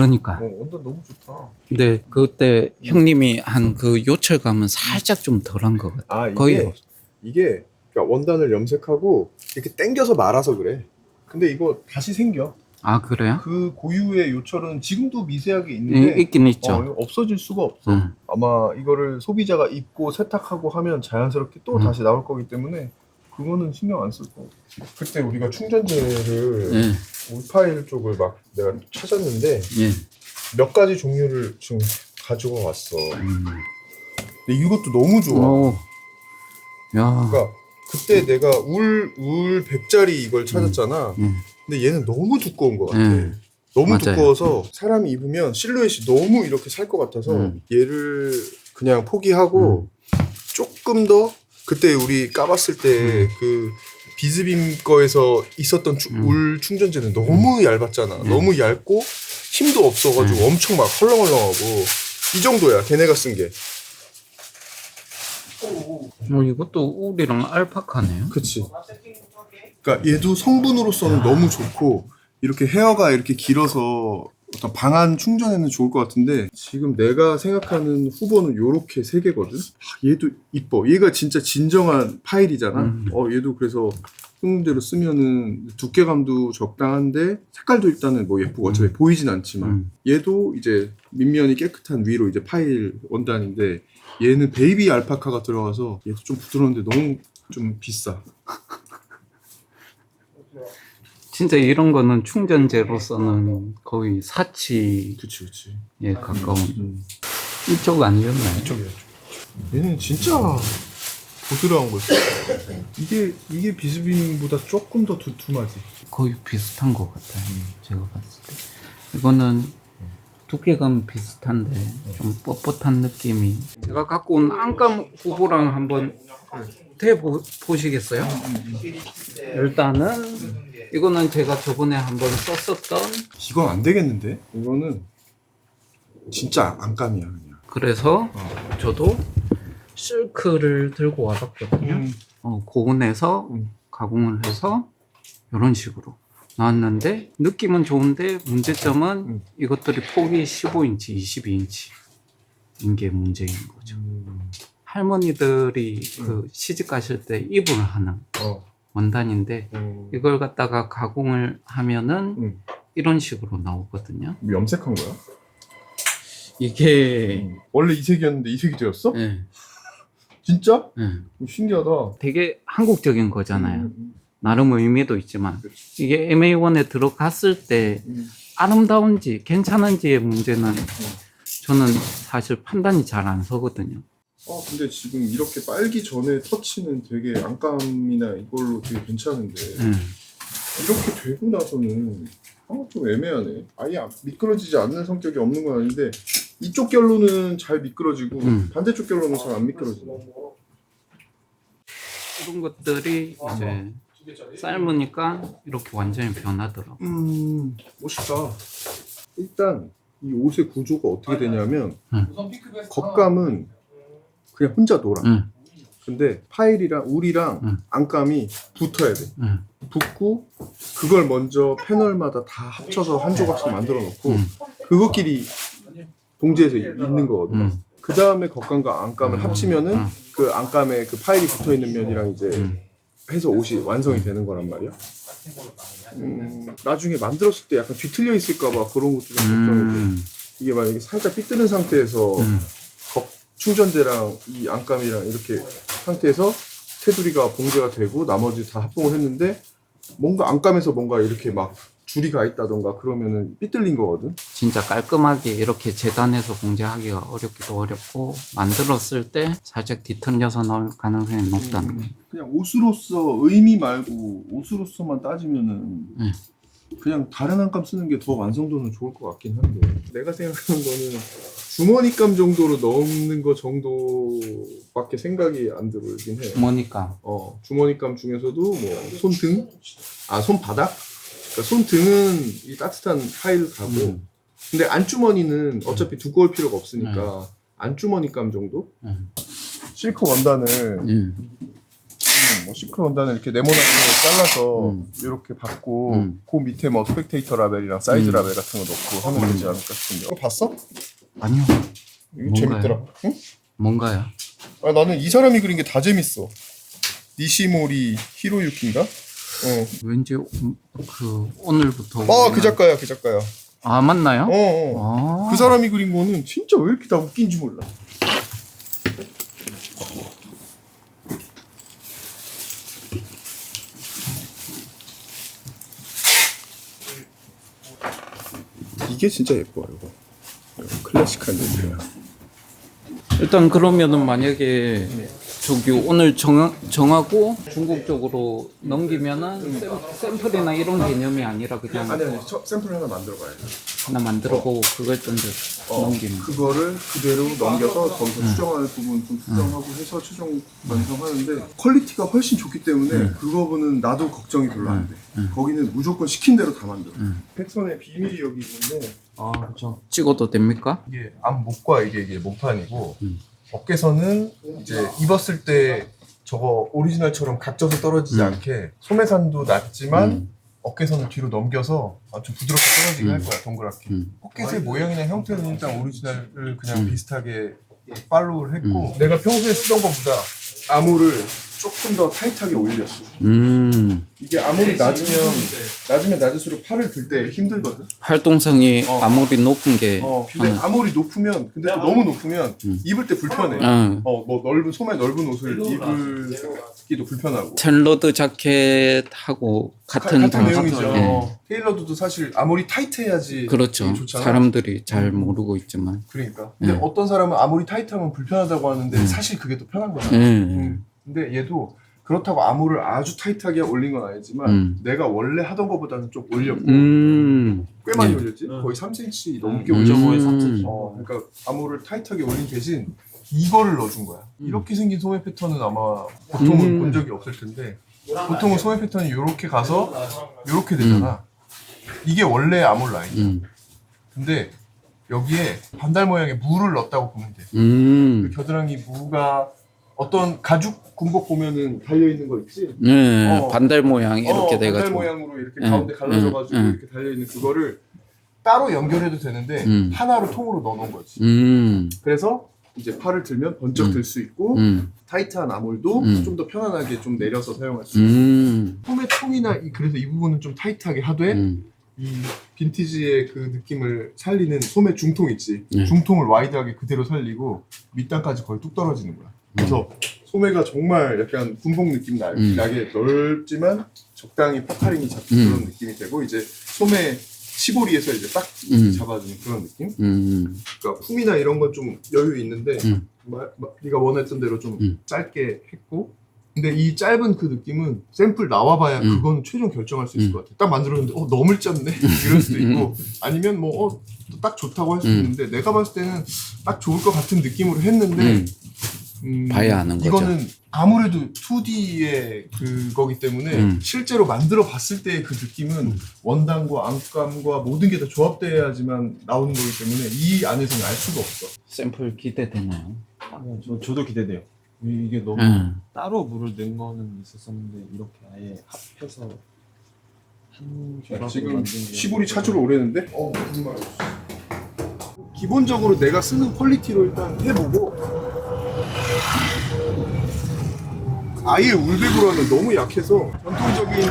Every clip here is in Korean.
그러니까. 어, 원단 너무 좋다. 근데 그때 형님이 한 그 요철감은 살짝 좀 덜한 것 같아. 아 이게 거의 없- 이게 그러니까 원단을 염색하고 이렇게 당겨서 말아서 그래. 근데 이거 다시 생겨. 아 그래요? 그 고유의 요철은 지금도 미세하게 이- 있는데 있긴 있죠. 어, 없어질 수가 없어. 응. 아마 이거를 소비자가 입고 세탁하고 하면 자연스럽게 또 음. 다시 나올 거기 때문에 그거는 신경 안 쓸 거. 그때 우리가 충전재를 예, 울파일 쪽을 막 내가 찾았는데 예. 몇 가지 종류를 지금 가지고 왔어. 음. 근데 이것도 너무 좋아. 오. 야. 그러니까 그때 내가 울, 울 100짜리 이걸 찾았잖아. 예. 근데 얘는 너무 두꺼운 것 같아. 예. 너무 맞아요. 두꺼워서 사람이 입으면 실루엣이 너무 이렇게 살 것 같아서 음. 얘를 그냥 포기하고 조금 더 그때 우리 까봤을 때그 비즈빔 거에서 있었던 추- 음. 울 충전재는 너무 얇았잖아. 음. 너무 얇고 힘도 없어가지고 엄청 막 헐렁헐렁하고 이 정도야 걔네가 쓴 게. 뭐 이것도 울이랑 알파카네요. 그치. 그러니까 얘도 성분으로서는 야. 너무 좋고 이렇게 헤어가 이렇게 길어서 어떤 방한 충전에는 좋을 것 같은데 지금 내가 생각하는 후보는 요렇게 세 개거든. 아, 얘도 이뻐. 얘가 진짜 진정한 파일이잖아. 음. 어 얘도 그래서 형님대로 쓰면은 두께감도 적당한데 색깔도 일단은 뭐 예쁘고 어차피 음. 보이진 않지만 음. 얘도 이제 밑면이 깨끗한 위로 이제 파일 원단인데 얘는 베이비 알파카가 들어가서 얘도 좀 부드러운데 너무 좀 비싸. 진짜 이런 거는 충전재로서는 거의 사치에 그치 그치. 가까운 음. 이쪽 아니었나요? 이쪽이야. 얘는 진짜 부드러운 거지. 이게 이게 비스빔보다 조금 더 두툼하지. 거의 비슷한 것 같아요. 제가 봤을 때. 이거는 두께감 비슷한데 좀 뻣뻣한 느낌이. 제가 갖고 온 안감 후보랑 한번 대 보시겠어요? 일단은 이거는 제가 저번에 한번 썼었던 이건 안 되겠는데? 이거는 진짜 안감이야 그냥. 그래서 어. 저도 실크를 들고 와봤거든요. 음. 어, 고온에서 음. 가공을 해서 이런 식으로 나왔는데 느낌은 좋은데 문제점은 음. 이것들이 폭이 15인치, 22인치인 게 문제인 거죠. 음. 할머니들이 그 시집 가실 때 입을 하는 어. 원단인데 음. 이걸 갖다가 가공을 하면은 음. 이런 식으로 나오거든요. 염색한 거야? 이게 원래 이 색이었는데 이 색이 되었어? 예, 진짜? 예. 신기하다. 되게 한국적인 거잖아요. 음. 나름 의미도 있지만 그치. 이게 MA1에 들어갔을 때 음. 아름다운지 괜찮은지의 문제는 저는 사실 판단이 잘 안 서거든요. 아 근데 지금 이렇게 빨기 전에 터치는 되게 안감이나 이걸로 되게 괜찮은데 음. 이렇게 되고 나서는 아, 좀 애매하네. 아예 안- 미끄러지지 않는 성격이 없는 건 아닌데 이쪽 결로는 잘 미끄러지고 음. 반대쪽 결로는 잘 안 미끄러지네. 이런 것들이 이제 삶으니까 이렇게 완전히 변하더라고. 음 멋있다. 일단 이 옷의 구조가 어떻게 되냐면 겉감은 그냥 혼자 놀아. 응, 근데 파일이랑 울이랑 음. 안감이 붙어야 돼. 응, 붙고 그걸 먼저 패널마다 다 합쳐서 한 조각씩 만들어 놓고 음. 그것끼리 봉지에서 이- 있는 거거든. 음. 그 다음에 겉감과 안감을 음. 합치면은 음. 그 안감에 그 파일이 붙어 있는 면이랑 이제 음. 해서 옷이 완성이 되는 거란 말이야. 음, 나중에 만들었을 때 약간 뒤틀려 있을까봐 그런 것도 좀 걱정이 돼. 음, 이게 만약에 살짝 삐뚤은 상태에서 음. 겉 충전재랑 이 안감이랑 이렇게 상태에서 테두리가 봉제가 되고 나머지 다 합봉을 했는데 뭔가 안감에서 뭔가 이렇게 막 줄이 가 있다던가 그러면은 삐뚤린 거거든. 진짜 깔끔하게 이렇게 재단해서 봉제하기가 어렵기도 어렵고 만들었을 때 살짝 뒤틀려서 나올 가능성이 높다는 거. 그냥 옷으로서 의미 말고 옷으로서만 따지면은 네. 그냥 다른 안감 쓰는 게 더 완성도는 좋을 것 같긴 한데 내가 생각하는 거는 주머니감 정도로 넣는 거 정도밖에 생각이 안 들긴 해. 뭐니까? 어 주머니감 중에서도 뭐 손등, 아 손바닥, 그러니까 손등은 이 따뜻한 파일 가고 음. 근데 안주머니는 어차피 두꺼울 필요가 없으니까 안주머니감 정도? 음. 실크 원단을 음. 음, 뭐 시크로 원단을 이렇게 네모나게 잘라서 음. 이렇게 받고 음. 그 밑에 뭐 스펙테이터 라벨이랑 사이즈 음. 라벨 같은 거 넣고 하면 되지 않을까 싶은데 이거 봤어? 아니요. 이거 뭔가요? 재밌더라 응? 뭔가요? 아, 나는 이 사람이 그린 게 다 재밌어 니시모리 히로유키인가? 어. 왠지 오- 그 오늘부터 아, 그 작가야, 그 작가야. 아 맞나요? 어, 어. 아. 그 사람이 그린 거는 진짜 왜 이렇게 다 웃긴지 몰라. 이게 진짜 예뻐요, 이거. 클래식한 느낌이야. 일단 그러면은 만약에 저기 오늘 정, 정하고 중국 쪽으로 넘기면은 샘, 샘플이나 이런 개념이 아니라 그냥 아니, 아니, 첫 샘플 하나 만들어 봐야지. 하나 만들어 보고 그걸 좀 어, 넘기는 그거를 그대로 넘겨서 거기서 추정하는 부분 좀 수정하고 해서 최종 완성하는데 퀄리티가 훨씬 좋기 때문에 그거 보는 나도 걱정이 별로 안 돼. 거기는 무조건 시킨 대로 다 만들어. 패턴의 비밀이 여기 있는데 아 그렇죠. 찍어도 됩니까? 이게 앞목과 이게 이게 목판이고 음. 어깨선은 이제 입었을 때 저거 오리지널처럼 각져서 떨어지지 음. 않게 소매산도 낮지만 음. 어깨선을 뒤로 넘겨서 아주 부드럽게 떨어지게 음. 할 거야 동그랗게. 음. 포켓의 모양이나 형태는 일단 오리지널을 그냥 음. 비슷하게 팔로우를 했고 내가 평소에 쓰던 것보다 암호를 조금 더 타이트하게 올렸어. 음 이게 암호를 낮으면 낮으면 낮을수록 팔을 들 때 힘들거든. 활동성이 어. 아무리 높은 게 어, 근데 하는- 암홀이 높으면 근데 또 너무 높으면 음. 입을 때 불편해. 응. 어, 뭐 넓은 소매 넓은 옷을 입을기도 불편하고. 텐러드 자켓하고 같은 같은 방- 내용이죠. 예. 어, 테일러드도 사실 아무리 타이트해야지 그렇죠. 좋잖아. 사람들이 잘 모르고 있지만. 그러니까. 근데 예. 어떤 사람은 아무리 타이트하면 불편하다고 하는데 음. 사실 그게 더 편한 거야. 예. 음. 근데 얘도 그렇다고 암호를 아주 타이트하게 올린 건 아니지만 음. 내가 원래 하던 것보다는 좀 올렸고 음. 꽤 많이 예. 올렸지. 음. 거의 3cm 넘게 음. 올렸어. 5.5에 3cm. 어, 그러니까 암호를 타이트하게 올린 대신 이거를 넣어준 거야. 음. 이렇게 생긴 소매 패턴은 아마 보통은 음. 본 적이 없을 텐데 보통은 소매 패턴이 이렇게 가서 이렇게 되잖아. 이게 원래 암홀 라인. 음. 근데 여기에 반달 모양의 무를 넣었다고 보면 돼. 음. 그 겨드랑이 무가 어떤 가죽 군복 보면은 달려 있는 거 있지? 네, 어. 반달 모양 이렇게 어, 반달 돼가지고. 모양으로 이렇게 응, 가운데 갈라져가지고 응, 응. 이렇게 달려 있는 그거를 따로 연결해도 되는데 음. 하나로 통으로 넣어놓은 거지. 음. 그래서 이제 팔을 들면 번쩍 음. 들 수 있고 음. 타이트한 암홀도 음. 좀 더 편안하게 좀 내려서 사용할 수 있고 음. 소매 통이나 이, 그래서 이 부분은 좀 타이트하게 하되 음. 이 빈티지의 그 느낌을 살리는 소매 중통 있지 네. 중통을 와이드하게 그대로 살리고 밑단까지 거의 뚝 떨어지는 거야 그래서 소매가 정말 약간 군복 느낌 나, 음. 나게 넓지만 적당히 파타링이 잡힌 음. 그런 느낌이 되고 이제 소매 치보리에서 이제 딱 음. 잡아주는 그런 느낌 음. 그러니까 품이나 이런 건 좀 여유 있는데 음. 마, 마, 네가 원했던 대로 좀 음. 짧게 했고 근데 이 짧은 그 느낌은 샘플 나와봐야 음. 그거는 최종 결정할 수 있을 음. 것 같아 딱 만들었는데 어 너무 짧네 이럴 수도 있고 아니면 뭐 어 딱 좋다고 할 음. 있는데 내가 봤을 때는 딱 좋을 것 같은 느낌으로 했는데 음. 음, 봐야 아는 거죠. 이거는 아무래도 2D의 그거기 때문에 음. 실제로 만들어 봤을 때의 그 느낌은 원단과 안감과 모든 게 다 조합돼야지만 나오는 거기 때문에 이 안에서는 알 수가 없어. 샘플 기대되나요? 네, 저 저도 기대돼요. 이- 이게 너무 음. 따로 물을 넣은 거는 있었었는데 이렇게 아예 합해서 한 조각으로 지금 만든 게 시골이 찾으러 오래는데? 어, 무슨 말 기본적으로 내가 쓰는 퀄리티로 일단 해보고 아예 울백으로 하면 너무 약해서 전통적인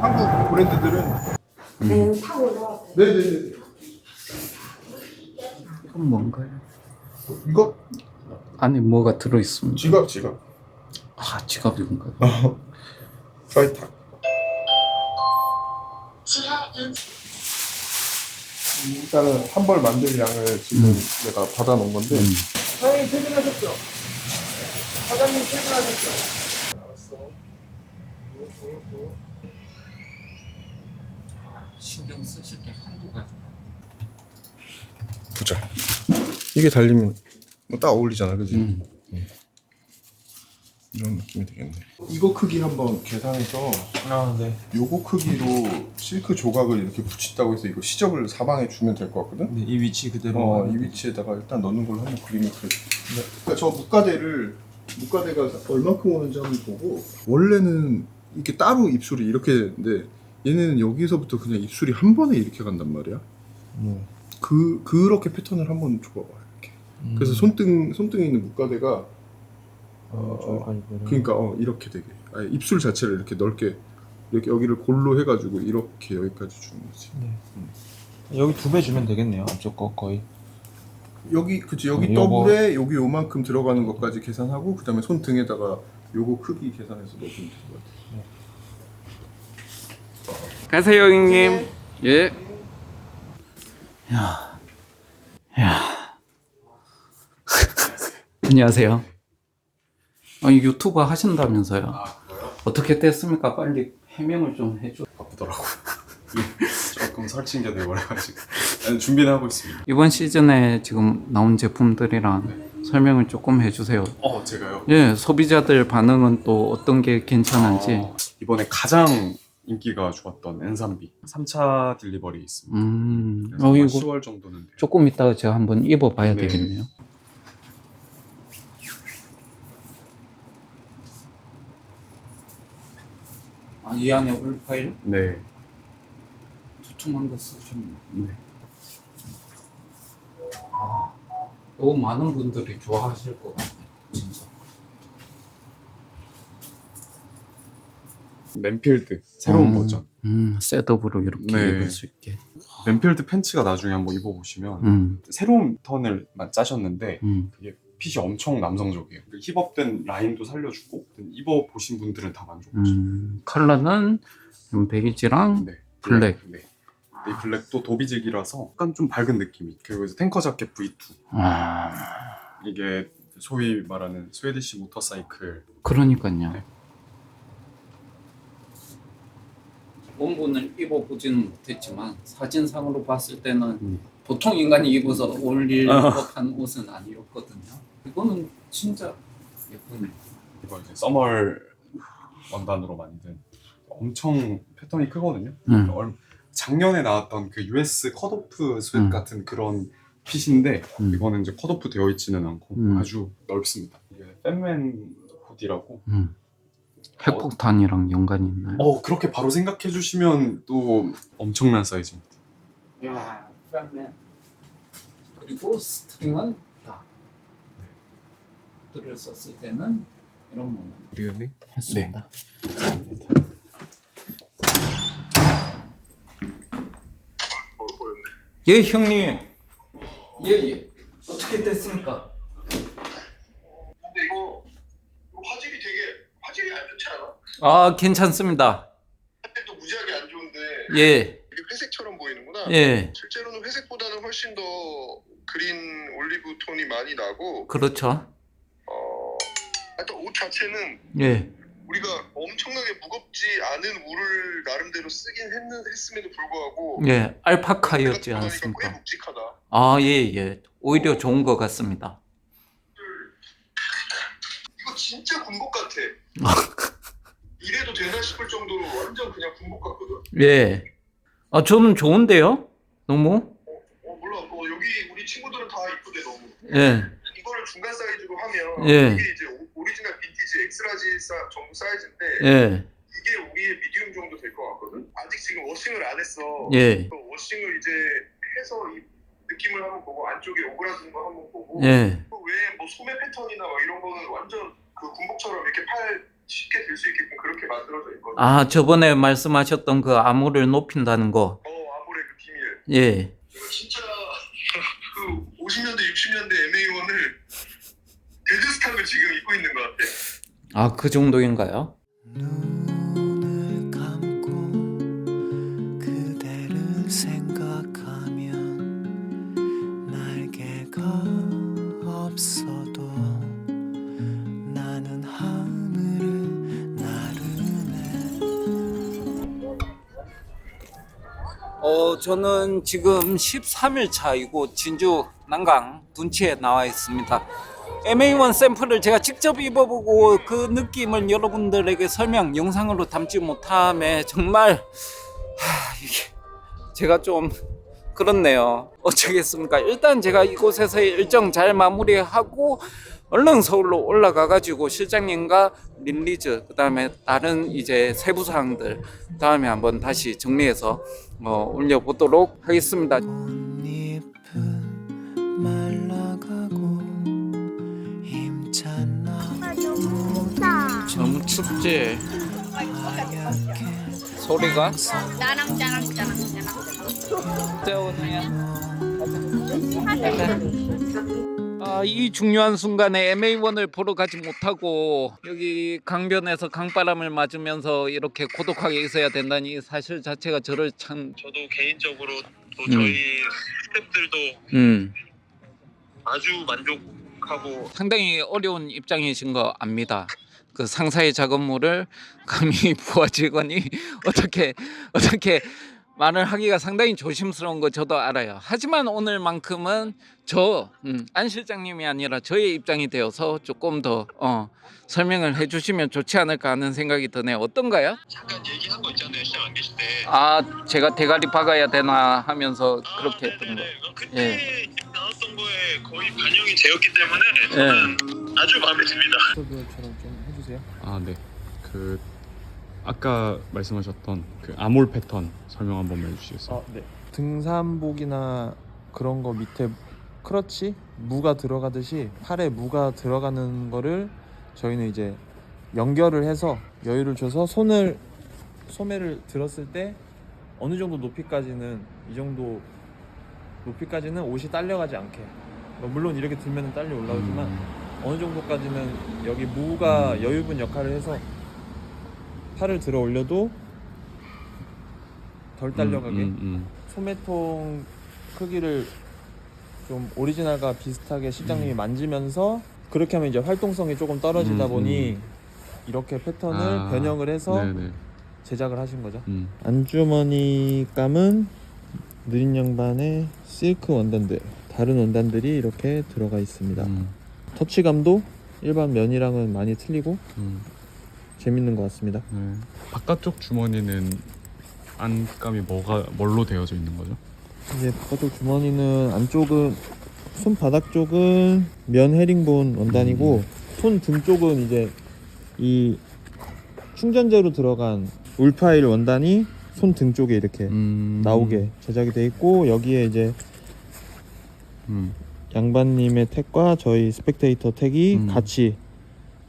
한국 브랜드들은 네, 타고 넣어. 네네네 이건 뭔가요? 이거 안에 뭐가 들어있습니다. 지갑 지갑 아, 지갑인가요? 프라이탁 일단은 한 벌 만들 양을 지금 음. 내가 받아놓은 건데 음. 사장님 퇴근하셨죠? 사장님 퇴근하셨죠? 신경 쓰실 게 한두 가지. 보자 이게 달리면 뭐딱 어울리잖아 그지? 음. 이런 느낌이 되겠네 이거 크기 한번 계산해서 아 네. 요거 크기로 실크 조각을 이렇게 붙인다고 해서 이거 시접을 사방에 주면 될 것 같거든? 네, 이 위치 그대로. 어, 이 위치에다가 일단 넣는 걸로 한번 그림을 그려. 그러니까 저 무가대를 물가대가 얼만큼 오는지 한번 보고 원래는 이렇게 따로 입술이 이렇게 되는데 얘네는 여기서부터 그냥 입술이 한 번에 이렇게 간단 말이야. 네. 그 그렇게 패턴을 한번 줘봐봐 이렇게. 음. 그래서 손등 손등에 있는 물가대가 어, 저기까지 내려. 그러니까 어, 이렇게 되게 아예 입술 자체를 이렇게 넓게 이렇게 여기를 골로 해가지고 이렇게 여기까지 주는 거지. 여기 두 배 주면 되겠네요. 앞쪽 거 거의. 여기 그치 여기 음, 요거- 더블에 여기 요만큼 들어가는 것까지 계산하고 그다음에 손 등에다가 요거 크기 계산해서 넣으면 될 것 같아. 가세요 형님. 예. 야, 야. 안녕하세요. 아니 유튜버 하신다면서요? 어떻게 됐습니까? 빨리 해명을 좀 해줘. 바쁘더라고요. 조금 설친 게 돼버려가지고 아니, 준비는 하고 있습니다. 이번 시즌에 지금 나온 제품들이랑 설명을 조금 해주세요. 어 제가요. 예, 소비자들 반응은 또 어떤 게 괜찮은지. 어, 이번에 가장 인기가 좋았던 엔삼비 3차 딜리버리 있습니다. 음, 어 이거 10월 정도는 돼요. 조금 이따가 제가 한번 입어봐야 네. 되겠네요. 아, 이 안에 올파일 네. 두툼한 거 쓰셨네. 네. 아, 너무 많은 분들이 좋아하실 것 같아요. 진짜. 맨필드 새로운 음, 버전. 음, 셋업으로 이렇게 네. 입을 수 있게. 맨필드 팬츠가 나중에 한번 입어보시면 음, 새로운 턴을 짜셨는데 음. 핏이 엄청 남성적이에요. 그 힙업된 라인도 살려주고 입어 보신 분들은 다 만족하시죠. 음, 컬러는 좀 베이지랑 네. 블랙. 네. 이 블랙도 도비직이라서 약간 좀 밝은 느낌이. 그리고 이제 탱커 자켓 V2. 아, 이게 소위 말하는 스웨디시 모터사이클 그러니까요. 네. 원본을 입어보지는 못했지만 사진상으로 봤을 때는 음. 보통 인간이 입어서 어울릴 아. 법한 옷은 아니었거든요. 이거는 진짜 예쁘네. 이거 이제 써멀 원단으로 만든 엄청 패턴이 크거든요. 음. 얼- 작년에 나왔던 그 US 컷오프 스웨트 음. 같은 그런 핏인데 음. 이거는 이제 컷오프 되어 있지는 않고 음. 아주 넓습니다. 이게 팬맨 후디라고. 음. 핵폭탄이랑 연관이 있나요? 어 그렇게 바로 생각해 주시면 또 엄청난 사이즈입니다. 야, 팬맨. 그리고 스트링은 다. 들을 썼을 때는 이런 뭐 리얼리? 했습니다. 예, 형님. 예, 예. 어떻게 됐습니까? 근데 이거 이거 화질이 되게 화질이 안 좋지 않아? 아, 괜찮습니다. 화질도 무지하게 안 좋은데 예, 이게 회색처럼 보이는구나. 예. 실제로는 회색보다는 훨씬 더 그린 올리브 톤이 많이 나고 그렇죠. 어 하여튼 옷 자체는 예. 우리가 엄청나게 무겁지 않은 울을 나름대로 쓰긴 했는, 했음에도 불구하고 예, 알파카였지 않습니까? 묵직하다. 아, 예, 예. 오히려 좋은 것 같습니다. 이거 진짜 군복 같아. 이래도 되나 싶을 정도로 완전 그냥 군복 같거든. 예. 아, 저는 좋은데요? 너무? 어 몰라. 어, 여기 우리 친구들은 다 이쁘대 너무. 예. 이거를 중간 사이즈로 하면 예. 이게 이제 오- 오리지널 빈티지 엑스라지 사, 정도 사이즈인데 예. 이게 우리의 미디움 정도 될 것 같거든. 아직 지금 워싱을 안 했어. 예. 그 워싱을 이제 해서 이 느낌을 한번 보고 안쪽에 오그라드는 거 한번 보고 예. 그 외에 뭐 소매 패턴이나 막 이런 거는 완전 그 군복처럼 이렇게 팔 쉽게 들 수 있게끔 그렇게 만들어져 있거든. 아, 저번에 말씀하셨던 그 암호를 높인다는 거. 어 아무래 그 비밀. 예. 이거 진짜 그 50년대 60년대 MA1을 데드스탁을 지금 입고 있는 것 같아. 아, 그 정도인가요? 눈을 감고 그대를 생각하면 날개가 없어도 나는 하늘을 나르네 어, 저는 지금 13일 차이고 진주 난강 둔치에 나와 있습니다. MA1 샘플을 제가 직접 입어보고 그 느낌을 여러분들에게 설명 영상으로 담지 못함에 정말 하, 이게 제가 좀 그렇네요. 어쩌겠습니까? 일단 제가 이곳에서 일정 잘 마무리하고 얼른 서울로 올라가 가지고 실장님과 릴리즈 그다음에 다른 이제 세부 사항들 다음에 한번 다시 정리해서 어, 올려 보도록 하겠습니다. 너무 춥지 소리가. 아, 이 중요한 순간에 MA1을 보러 가지 못하고 여기 강변에서 강바람을 맞으면서 이렇게 고독하게 있어야 된다니 이 사실 자체가 저를 참 저도 개인적으로 또 음. 저희 스태프들도 음, 아주 만족하고 상당히 어려운 입장이신 거 압니다. 그 상사의 작업물을 감히 부하 직원이 어떻게 어떻게 말을 하기가 상당히 조심스러운 거 저도 알아요. 하지만 오늘만큼은 저 음, 안 실장님이 아니라 저의 입장이 되어서 조금 더 어, 설명을 해주시면 좋지 않을까 하는 생각이 드네요. 어떤가요? 잠깐 얘기한 거 있잖아요 시장 안 계실 때 아 제가 대가리 박아야 되나 하면서 그렇게 아, 했던 거. 네네네. 그때 예. 나왔던 거에 거의 반영이 되었기 때문에 저는 아주 마음에 듭니다 해주세요. 아, 네. 그 아까 말씀하셨던 그 아몰 패턴 설명 한 번만 해주시겠어요? 아, 네. 등산복이나 그런 거 밑에 크러치 무가 들어가듯이 팔에 무가 들어가는 거를 저희는 이제 연결을 해서 여유를 줘서 손을 소매를 들었을 때 어느 정도 높이까지는 이 정도 높이까지는 옷이 딸려가지 않게 뭐 물론 이렇게 들면 딸려 올라오지만 어느 정도까지는 여기 무가 여유분 역할을 해서 팔을 들어 올려도 덜 딸려가게 음, 음, 소매통 크기를 좀 오리지널과 비슷하게 실장님이 만지면서 그렇게 하면 이제 활동성이 조금 떨어지다 음, 보니 음. 이렇게 패턴을 아, 변형을 해서 네네. 제작을 하신 거죠. 음. 안주머니 감은 느린 양반의 실크 원단들 다른 원단들이 이렇게 들어가 있습니다. 음, 터치감도 일반 면이랑은 많이 틀리고 음, 재밌는 것 같습니다. 네. 바깥쪽 주머니는 안감이 뭐가 뭘로 되어져 있는 거죠? 이제 바깥쪽 주머니는 안쪽은 손바닥 쪽은 면 헤링본 원단이고 손등 쪽은 이제 이 충전재로 들어간 울파일 원단이 손 등 쪽에 이렇게 음, 나오게 제작이 돼 있고 여기에 이제 음, 양반님의 택과 저희 스펙테이터 택이 음. 같이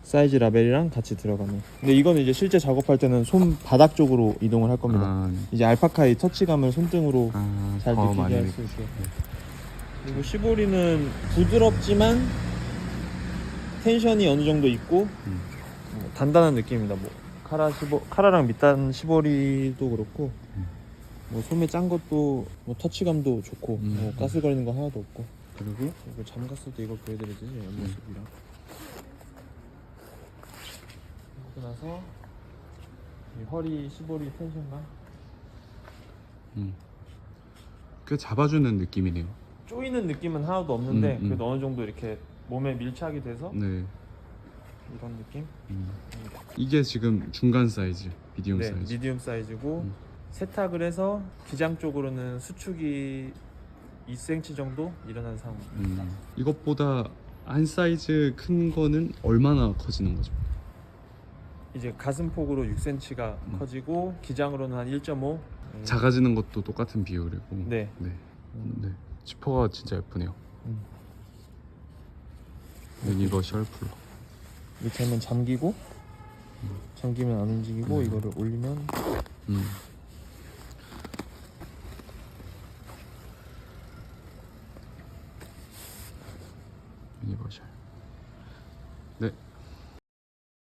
사이즈 라벨이랑 같이 들어가는 근데 이거는 이제 실제 작업할 때는 손 바닥 쪽으로 이동을 할 겁니다 아, 이제 알파카의 터치감을 손등으로 아, 잘더 느끼게 할 수 있게 그리고 시보리는 부드럽지만 텐션이 어느 정도 있고 음. 뭐 단단한 느낌입니다 뭐 카라 시보 카라랑 밑단 시보리도 그렇고 음. 뭐 소매 짠 것도 뭐 터치감도 좋고 음. 뭐 가슬거리는 거 하나도 없고 그리고 이거 잠갔을 때 이거 보여드리지 옆모습이랑 그리고 나서 이 허리 시보리 텐션감 음. 꽤 잡아주는 느낌이네요. 쪼이는 느낌은 하나도 없는데 음, 음. 그래도 어느 정도 이렇게 몸에 밀착이 돼서 네. 이런 느낌? 음. 이게 지금 중간 사이즈, 미디움 네, 사이즈. 미디움 사이즈고 음. 세탁을 해서 기장 쪽으로는 수축이 2cm 정도 일어난 상황. 음. 이것보다 한 사이즈 큰 거는 얼마나 커지는 거죠? 이제 가슴폭으로 6cm가 음. 커지고 기장으로는 한 1.5. 작아지는 것도 똑같은 비율이고. 네. 네. 음. 네. 지퍼가 진짜 예쁘네요. 음. 유니버 셜 플러. 이렇게 하면 잠기고 잠기면 안 움직이고 음. 이거를 올리면 음. 네.